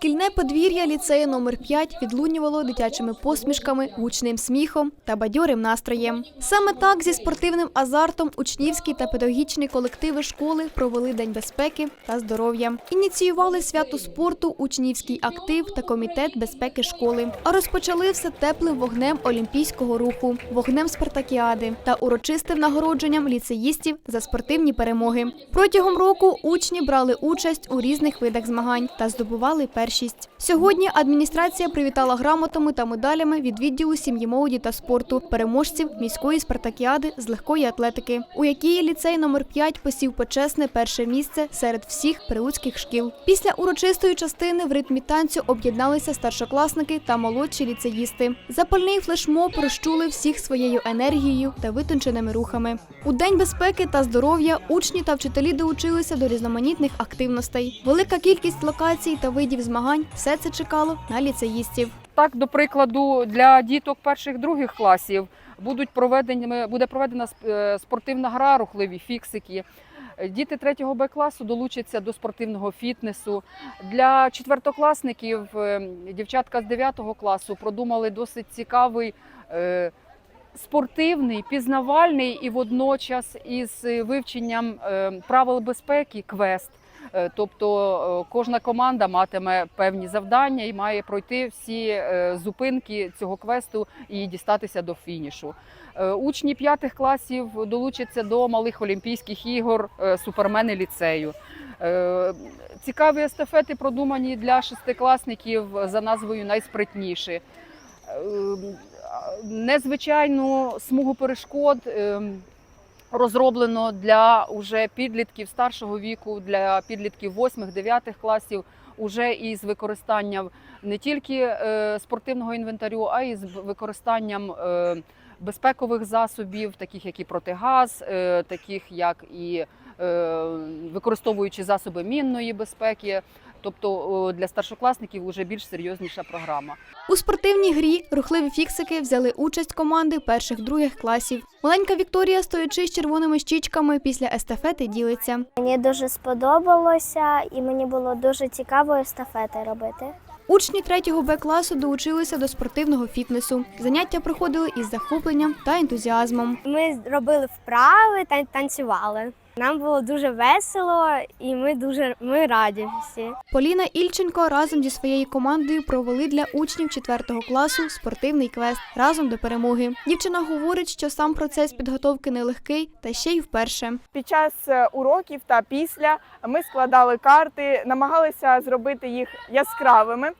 Шкільне подвір'я ліцею номер 5 відлунювало дитячими посмішками, гучним сміхом та бадьорим настроєм. Саме так зі спортивним азартом учнівські та педагогічні колективи школи провели День безпеки та здоров'я. Ініціювали свято спорту, учнівський актив та комітет безпеки школи. А розпочали все теплим вогнем олімпійського руху, вогнем спартакіади та урочистим нагородженням ліцеїстів за спортивні перемоги. Протягом року учні брали участь у різних видах змагань та здобували першість. Сьогодні адміністрація привітала грамотами та медалями від відділу сім'ї молоді та спорту переможців міської спартакіади з легкої атлетики, у якій ліцей номер 5 посів почесне перше місце серед всіх прилуцьких шкіл. Після урочистої частини в ритмі танцю об'єдналися старшокласники та молодші ліцеїсти. Запальний флешмоб розчули всіх своєю енергією та витонченими рухами. У день безпеки та здоров'я учні та вчителі долучилися до різноманітних активностей. Велика кількість локацій та видів змагань все це чекало на ліцеїстів. Так, до прикладу, для діток перших других класів будуть проведені, буде проведена е, спортивна гра, рухливі фіксики. Діти 3 Б класу долучаться до спортивного фітнесу. Для четвертокласників е, дівчатка з 9 класу продумали досить цікавий е, спортивний, пізнавальний і водночас із вивченням правил безпеки квест. Е, Тобто е, кожна команда матиме певні завдання і має пройти всі е, зупинки цього квесту і дістатися до фінішу. Учні п'ятих класів долучаться до малих Олімпійських ігор супермени ліцею. Цікаві естафети продумані для шестикласників за назвою найспритніші. Незвичайну смугу перешкод е, розроблено для уже підлітків старшого віку, для підлітків 8-9 класів, уже із використанням не тільки е, спортивного інвентарю, а й з використанням е, безпекових засобів, таких як і протигаз, е, таких як і використовуючи засоби мінної безпеки. Тобто для старшокласників вже більш серйозніша програма. У спортивній грі рухливі фіксики взяли участь команди перших других класів. Маленька Вікторія, стоячи з червоними щічками після естафети, ділиться. Мені дуже сподобалося і мені було дуже цікаво естафети робити. Учні 3 Б класу долучилися до спортивного фітнесу. Заняття проходили із захопленням та ентузіазмом. Ми робили вправи та танцювали. Нам було дуже весело, і ми дуже ми раді всі. Поліна Ільченко разом зі своєю командою провели для учнів 4 класу спортивний квест разом до перемоги. Дівчина говорить, що сам процес підготовки нелегкий та ще й вперше. Під час е, уроків та після ми складали карти, намагалися зробити їх яскравими.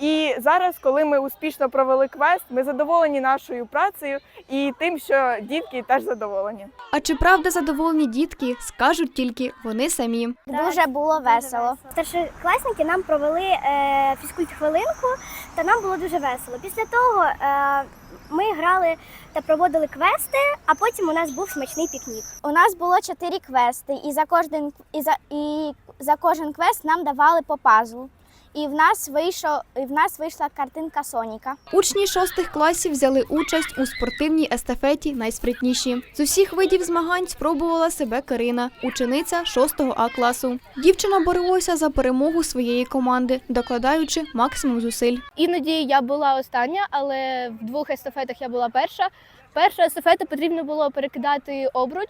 І зараз, коли ми успішно провели квест, ми задоволені нашою працею і тим, що дітки теж задоволені. А чи правда задоволені дітки, скажуть тільки вони самі. Дуже було весело. Старшокласники нам провели е, фізкульт хвилинку, та нам було дуже весело. Після того е, ми грали та проводили квести, а потім у нас був смачний пікнік. У нас було чотири квести, і за кожен і за і за кожен квест нам давали по пазлу. І в нас вийшов і в нас вийшла картинка Соніка. Учні шостих класів взяли участь у спортивній естафеті найспритніші. З усіх видів змагань спробувала себе Карина, учениця 6 А класу. Дівчина боролася за перемогу своєї команди, докладаючи максимум зусиль. Іноді я була остання, але в двох естафетах я була перша. Перша естафета потрібно було перекидати обруч.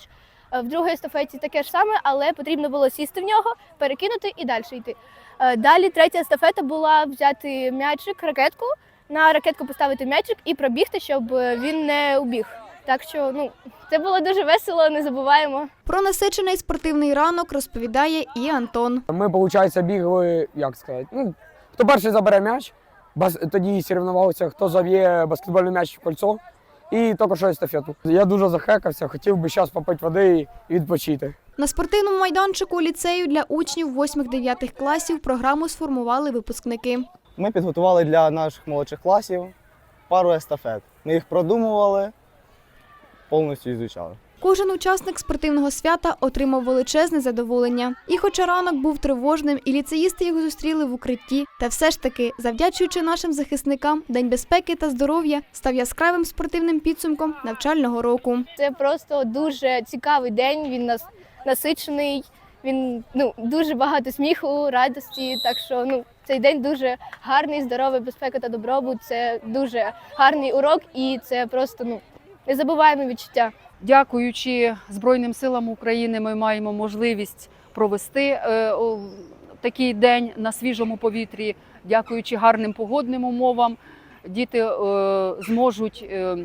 Е, В другій естафеті таке ж саме, але потрібно було сісти в нього, перекинути і далі йти. Е, Далі третя естафета була взяти м'ячик, ракетку, на ракетку поставити м'ячик і пробігти, щоб е, він не убіг. Так що ну це було дуже весело, не забуваємо. Про насичений спортивний ранок розповідає і Антон. Ми, виходить, бігли, як сказати, ну, хто перший забере м'яч, тоді соревнувався, хто заб'є баскетбольний м'яч в кольцо і тільки що естафету. Я дуже захекався, хотів би зараз попити води і відпочити. На спортивному майданчику ліцею для учнів 8-9 класів програму сформували випускники. Ми підготували для наших молодших класів пару естафет. Ми їх продумували, повністю ізучали. Кожен учасник спортивного свята отримав величезне задоволення. І хоча ранок був тривожним, і ліцеїсти його зустріли в укритті, та все ж таки, завдячуючи нашим захисникам, День безпеки та здоров'я став яскравим спортивним підсумком навчального року. Це просто дуже цікавий день. Він нас насичений. Він ну дуже багато сміху, радості. Так що ну цей день дуже гарний, здоровий, безпека та добробут. Це дуже гарний урок, і це просто ну незабуваєме відчуття. Дякуючи Збройним силам України, ми маємо можливість провести е, такий день на свіжому повітрі. Дякуючи гарним погодним умовам, діти е, зможуть е,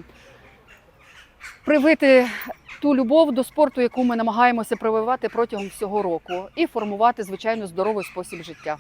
привити ту любов до спорту, яку ми намагаємося прививати протягом всього року, і формувати звичайно здоровий спосіб життя.